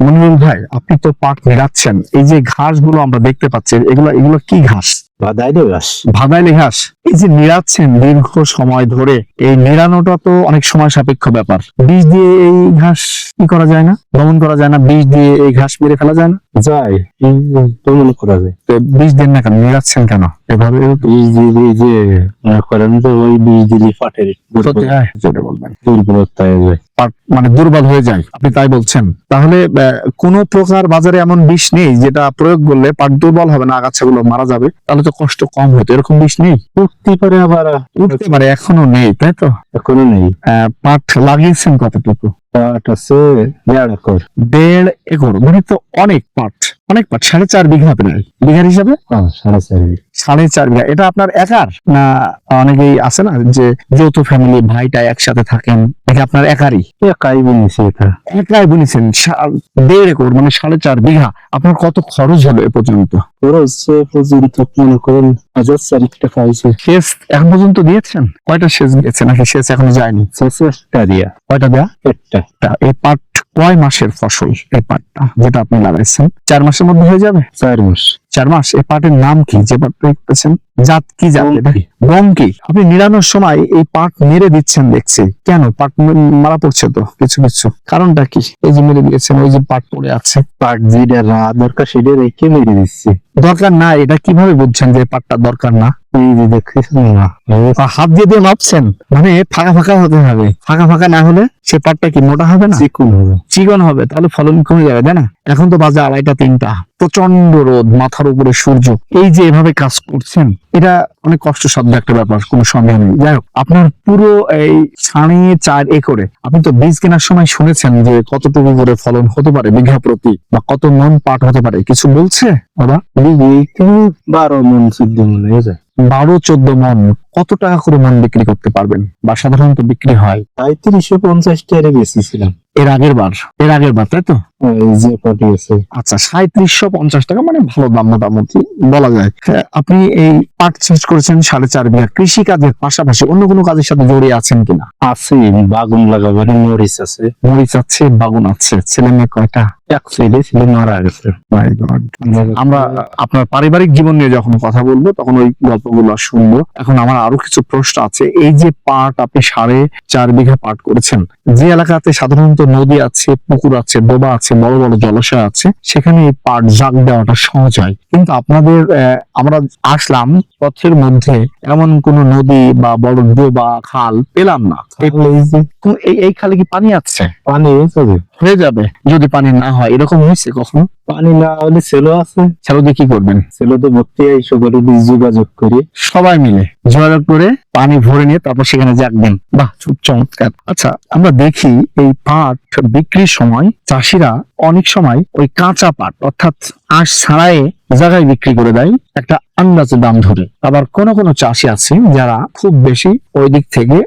মনিরুল ভাই, আপনি তো পাট মেলাচ্ছেন এই যে ঘাসগুলো আমরা দেখতে পাচ্ছি, এগুলো এগুলো কি ঘাস? এই যে দীর্ঘ সময় ধরে এই তো অনেক সময় সাপেক্ষ ব্যাপার। বীজ দিয়ে এই ঘাস কি করা যায় না? দমন করা যায় না বীজ দিয়ে এই ঘাস মেরে ফেলা যায় না? যায় করা যায়। দেন না কেন? কেন? এভাবে দিলে যে করেন তো ওই দিলে পাটের হ্যাঁ, যেটা বলবেন দুর্বলতা যায় মানে দুর্বল হয়ে যায় আপনি তাই বলছেন। তাহলে কোনো প্রকার বাজারে এমন বিষ নেই যেটা প্রয়োগ করলে পাট দুর্বল হবে না আগাছাগুলো মারা যাবে। তাহলে তো কষ্ট কম হতো এরকম বিষ নেই? উঠতে পারে আবার উঠতে পারে এখনও নেই তাই তো? এখনও নেই। পাঠ পাট লাগিয়েছেন কতটুকু? পাঠ আছে দেড় একর। দেড় একর মানে তো অনেক পাট। অনেক পাট সাড়ে চার বিঘা প্রায় বিঘার হিসাবে? হ্যাঁ, সাড়ে চার বিঘা। সাড়ে চার বিঘা। এটা আপনার একার না অনেকেই আছে না যে যৌথ ফ্যামিলি ভাইটা একসাথে থাকেন এটা আপনার একারই? একাই বুনেছে এটা। একাই বুনেছেন দেড় একর মানে সাড়ে চার বিঘা। আপনার কত খরচ হলো এ পর্যন্ত? খরচ পর্যন্ত মনে করেন হাজার চারিক টাকা হয়েছে। সেচ এখন পর্যন্ত দিয়েছেন? কয়টা সেচ দিয়েছে নাকি সেচ এখনও যায়নি? দিয়া। কয়টা দেয়া? একটা। এই পাট কয় মাসের ফসল এই পাটটা, যেটা আপনি লাগাইছেন? চার মাসের মধ্যে হয়ে যাবে? চার মাস। চার মাস এই পাটের নাম কি? যে পাট করেছেন জাত কি জাত? এটা। বঙ্কি আপনি নিরানোর সময় এই পাট মেরে দিচ্ছেন দেখছি। কেন? পাট মারা পড়ছে তো কিছু কিছু। কারণটা কি? এই যে মেরে দিয়েছেন ওই যে পাট পড়ে আছে। পাট যেটা দরকার সেটা রেখে মেরে দিচ্ছে। দরকার না এটা কীভাবে বুঝছেন যে পাটটা দরকার না? দেখতেছেন হাত দিয়ে দিয়ে মাপছেন? মানে ফাঁকা ফাঁকা হতে হবে। ফাঁকা ফাঁকা না হলে সে পাটটা কি মোটা হবে না? চিকুন হবে। চিকন হবে তাহলে ফলন কমে যাবে তাই না? এখন তো বাজে আড়াইটা তিনটা। প্রচণ্ড রোদ মাথার উপরে সূর্য। এই যে এভাবে কাজ করছেন এটা অনেক কষ্টসাধ্য একটা ব্যাপার কোনো সন্দেহ নেই। যাই হোক আপনার পুরো এই সাড়ে চার একরে আপনি তো বীজ কেনার সময় শুনেছেন যে কতটুকু করে ফলন হতে পারে বিঘা প্রতি বা কত মন পাট হতে পারে কিছু বলছে? বাবা? বারো মন চোদ্দ মন হয়ে যায়। বারো চোদ্দ মন। কত টাকা করে মন বিক্রি করতে পারবেন? বা সাধারণত বিক্রি হয়? তিনশো পঞ্চাশ টাকা বেশিছিলাম এর আগের বার? এর আগের বার তাই তো? এই যে পাটি আছে। আচ্ছা সাঁত্রিশশো পঞ্চাশ টাকা মানে ভালো দাম মোটামুটি বলা যায়। হ্যাঁ, আপনি এই পাট চাষ করেছেন সাড়ে চার বিঘা। কৃষি কাজের পাশাপাশি অন্য কোনো কাজের সাথে জড়িয়ে আছেন কিনা? আছে বাগুন লাগাবার মরিচ আছে। মরিচ আছে বাগুন আছে। ছেলে মেয়ে কয়টা? এক ছেলে ছিল মারা গেছে। আমরা আপনার পারিবারিক জীবন নিয়ে যখন কথা বলব তখন ওই গল্পগুলো শুনব। এখন আমার আরও কিছু প্রশ্ন আছে। এই যে পাট আপনি সাড়ে চার বিঘা পাট করেছেন, যে এলাকাতে সাধারণত নদী আছে, পুকুর আছে, ডোবা আছে, বড় বড় জলাশয় আছে, সেখানে পাট জাগ দেওয়াটা সহজ হয়। কিন্তু আপনাদের আমরা আসলাম পথের মধ্যে এমন কোন নদী বা বড় ডোবা খাল পেলাম না। এই- খালে কি পানি আছে? পানি হয়ে যাবে হয়ে যাবে যদি পানি না হয়। এরকম হয়েছে কখনো? পানি না হলে সেলো আছে। দিয়ে কি করবেন? ছেলে তো ভর্তি এইসব করে যোগাযোগ করে। সবাই মিলে যোগাযোগ করে পানি ভরে নিয়ে তারপর সেখানে জাগবেন বাহ খুব চমৎকার। আচ্ছা আমরা দেখি এই পাট বিক্রির সময় চাষিরা অনেক সময় ওই কাঁচা পাট অর্থাৎ আঁশ ছাড়াই জায়গায় বিক্রি করে দেয় একটা আন্দাজে দাম ধরে। আবার কোন কোন চাষি আছে যারা খুব বেশি ওই দিক থেকে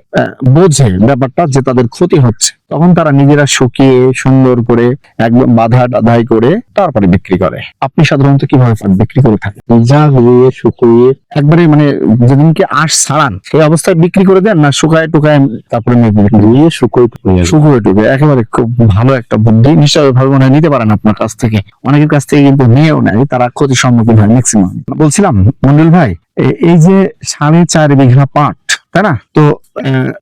বোঝে ব্যাপারটা যে তাদের ক্ষতি হচ্ছে। তখন তারা নিজেরা শুকিয়ে সুন্দর করে একদম বাধা টাধাই করে তারপরে বিক্রি করে। আপনি সাধারণত কীভাবে পাট বিক্রি করে থাকেন? জাগিয়ে শুকিয়ে একবারে মানে যেদিনকে আঁশ ছাড়ান সেই অবস্থায় বিক্রি করে দেন না শুকায় টুকায় তারপরে ধুয়ে শুকোয় শুকুরে টুকে একেবারে খুব ভালো একটা বুদ্ধি নিশ্চয় ভাবে মনে হয় নিতে পারেন আপনার কাছ থেকে। অনেকের কাছ থেকে কিন্তু নিয়েও নেয় তারা ক্ষতির সম্মুখীন হয় ম্যাক্সিমাম বলছিলাম মন্ডল ভাই এই যে সাড়ে চার বিঘা পাট তাই না? তো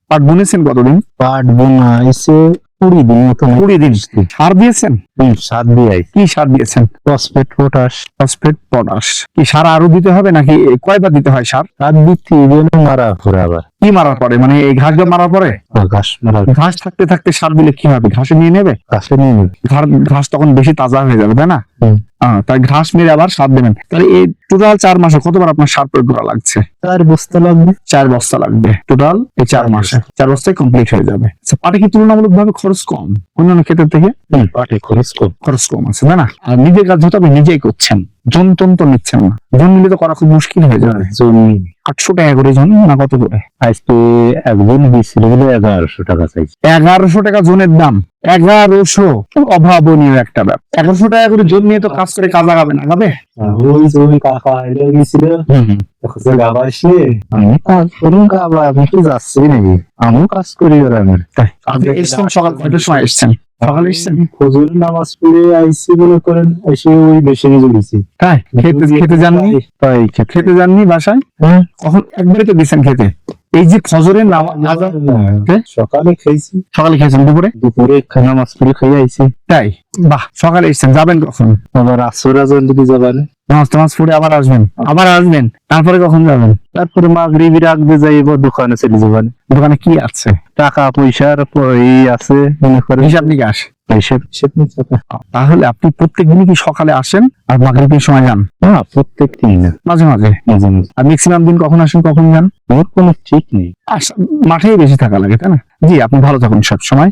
পাট বুনেছেন কতদিন? পাট বোনা এসে কুড়ি দিন মতো কুড়ি দিন। সার দিয়েছেন? সার দিয়ে কি সার দিয়েছেন? Phosphate potash. Phosphate potash. কি সার আরও দিতে হবে নাকি কয়বার দিতে হয় সার? সার দিতে মারা ঘুরে আবার কি মারার পরে? মানে এই ঘাস মারার পরে? ঘাস ঘাস থাকতে থাকতে সার দিলে কি হবে? ঘাসে নিয়ে নেবে? ঘাসে নিয়ে নেবে। ঘাস তখন বেশি তাজা হয়ে যাবে তাই না? তাই ঘাস মেরে আবার সার দেবেন। তাহলে এই টোটাল চার মাসে কতবার আপনার সার প্রয়োগ করা লাগছে? চার বস্তা লাগবে। চার বস্তা লাগবে। টোটাল এই চার মাসে। চার বস্তায় কমপ্লিট হয়ে যাবে। আচ্ছা, পাটে কি তুলনামূলক ভাবে খরচ কম? অন্যান্য ক্ষেত্রে থেকে পাটে খরচ কম। খরচ কম আছে তাই না? আর নিজের কাজ যেহেতু আপনি নিজেই করছেন জন টন তো নিচ্ছেন না। জন নিলে তো করা খুব মুশকিল হয়ে যাবে। জন আটশো টাকা করে জন না কত করে? আজকে একজন বলে এগারোশো টাকা চাইছে। এগারোশো টাকা জনের দাম। এগারোশো অভাবনীয় একটা ব্যাপার। এগারোশো টাকা করে জোর নিয়ে তো কাজ করে কাজ লাগাবে না হবে ওই জমি কাকা এলে গেছিল এখন যে গাবা আসলে আমি কাজ গাবা করি এসছেন সকাল কয়টার সময় এসছেন। নামাজ পড়ে মনে করেন এসে ওই মেশিনে জ্বলিয়েছি খেতে খেতে যাননি? তাই খেতে। খেতে যাননি বাসায়? হ্যাঁ। কখন একবারে তো খেতে। এই যে ফজরের নামাজ সকালে খেয়েছি। সকালে খেয়েছেন দুপুরে? দুপুরে নামাজ পড়ে খেয়ে আইছি। তাই? বাহ সকালে এসেছেন যাবেন কখন? আবার আসর আজান যাবেন। নামাজ টামাজ পড়ে আবার আসবেন। আবার আসবেন। তারপরে কখন যাবেন? তারপরে মাগরিবি রাখবে যাইব দোকানে চলে যাবেন দোকানে কি আছে? টাকা পয়সার এই আছে মনে করেন। হিসাব নিকাশ। তাহলে আপনি প্রত্যেক দিনই কি সকালে আসেন আর মাগরিবের সময় যান? না প্রত্যেক দিন মাঝে মাঝে? মাঝে মাঝে। আর ম্যাক্সিমাম দিন কখন আসেন কখন যান? ওর কোনো ঠিক নেই। মাঠেই বেশি থাকা লাগে তাই না? জি আপনি ভালো থাকুন সব সময়